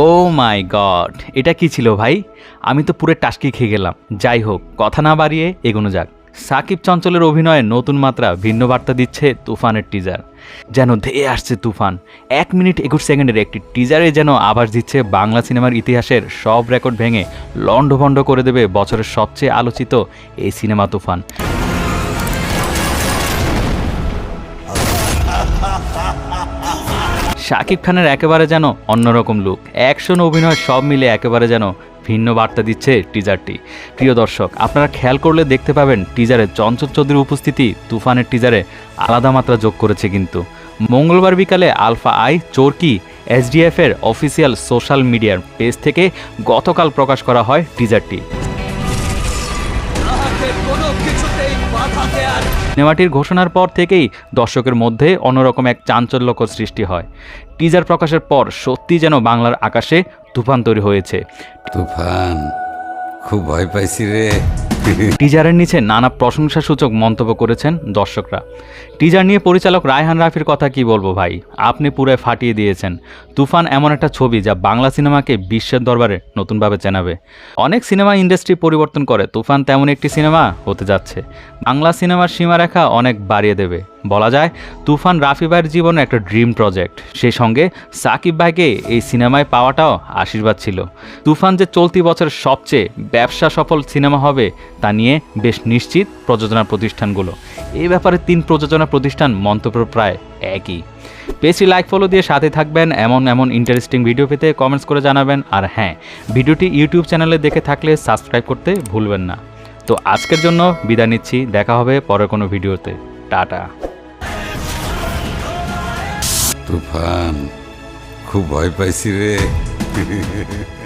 ও মাই god এটা কি ছিল ভাই? আমি তো পুরো টাস্কি খেয়ে গেলাম। যাই হোক, কথা না বাড়িয়ে এগোনো যাক। সাকিব চঞ্চলের অভিনয়ে নতুন মাত্রা ভিন্ন বার্তা দিচ্ছে তুফানের টিজার যেন ধেয়ে আসছে তুফান। এক মিনিট একুশ সেকেন্ডের একটি টিজারে যেন আভাস দিচ্ছে বাংলা সিনেমার ইতিহাসের সব রেকর্ড ভেঙে লণ্ডভণ্ড করে দেবে বছরের সবচেয়ে আলোচিত এই সিনেমা তুফান। শাকিব খানের একেবারে যেন অন্যরকম লুক অ্যাকশন অভিনয় সব মিলে একেবারে যেন ভিন্ন বার্তা দিচ্ছে টিজারটি প্রিয় দর্শক, আপনারা খেয়াল করলে দেখতে পাবেন টিজারে চঞ্চল চৌধুরীর উপস্থিতি তুফানের টিজারে আলাদা মাত্রা যোগ করেছে কিন্তু। মঙ্গলবার বিকালে আলফা আই, চোরকি এসডিএফ এর অফিসিয়াল সোশ্যাল মিডিয়ার পেজ থেকে গতকাল প্রকাশ করা হয় টিজারটি সিনেমাটির ঘোষণার পর থেকেই দর্শকের মধ্যে অন্যরকম এক চাঞ্চল্যকর সৃষ্টি হয়। টিজার প্রকাশের পর সত্যি যেন বাংলার আকাশে তুফান তৈরি হয়েছে। তুফান? খুব ভয় পাইছি রে। টিজারের নিচে নানা প্রশংসাসূচক মন্তব্য করেছেন দর্শকরা। টিজার নিয়ে পরিচালক রায়হান রাফির কথা কি বলব ভাই? আপনি পুরো ফাটিয়ে দিয়েছেন। তুফান এমন একটা ছবি যা বাংলা সিনেমাকে বিশ্বের দরবারে নতুনভাবে চেনাবে। অনেক সিনেমা ইন্ডাস্ট্রি পরিবর্তন করে, তুফান তেমন একটি সিনেমা হতে যাচ্ছে। বাংলা সিনেমার সীমারেখা অনেক বাড়িয়ে দেবে। বলা যায়, তুফান রাফি ভাইয়ের জীবনে একটা ড্রিম প্রজেক্ট। সেই সঙ্গে সাকিব ভাইকে এই সিনেমায় পাওয়াটাও আশীর্বাদ ছিল। তুফান যে চলতি বছরের সবচেয়ে ব্যবসা সফল সিনেমা হবে তা নিয়ে বেশ নিশ্চিত প্রযোজনা প্রতিষ্ঠানগুলো। এই ব্যাপারে তিন প্রযোজনা প্রতিষ্ঠান মন্তব্য প্রায় একই। বেশি লাইক ফলো দিয়ে সাথে থাকবেন, এমন এমন ইন্টারেস্টিং ভিডিও পেতে কমেন্টস করে জানাবেন, আর হ্যাঁ ভিডিওটি ইউটিউব চ্যানেলে দেখে থাকলে সাবস্ক্রাইব করতে ভুলবেন না। তো আজকের জন্য বিদায় নিচ্ছি, দেখা হবে পরের কোনো ভিডিওতে। টাটা। তুফান, খুব ভয় পাইছি রে।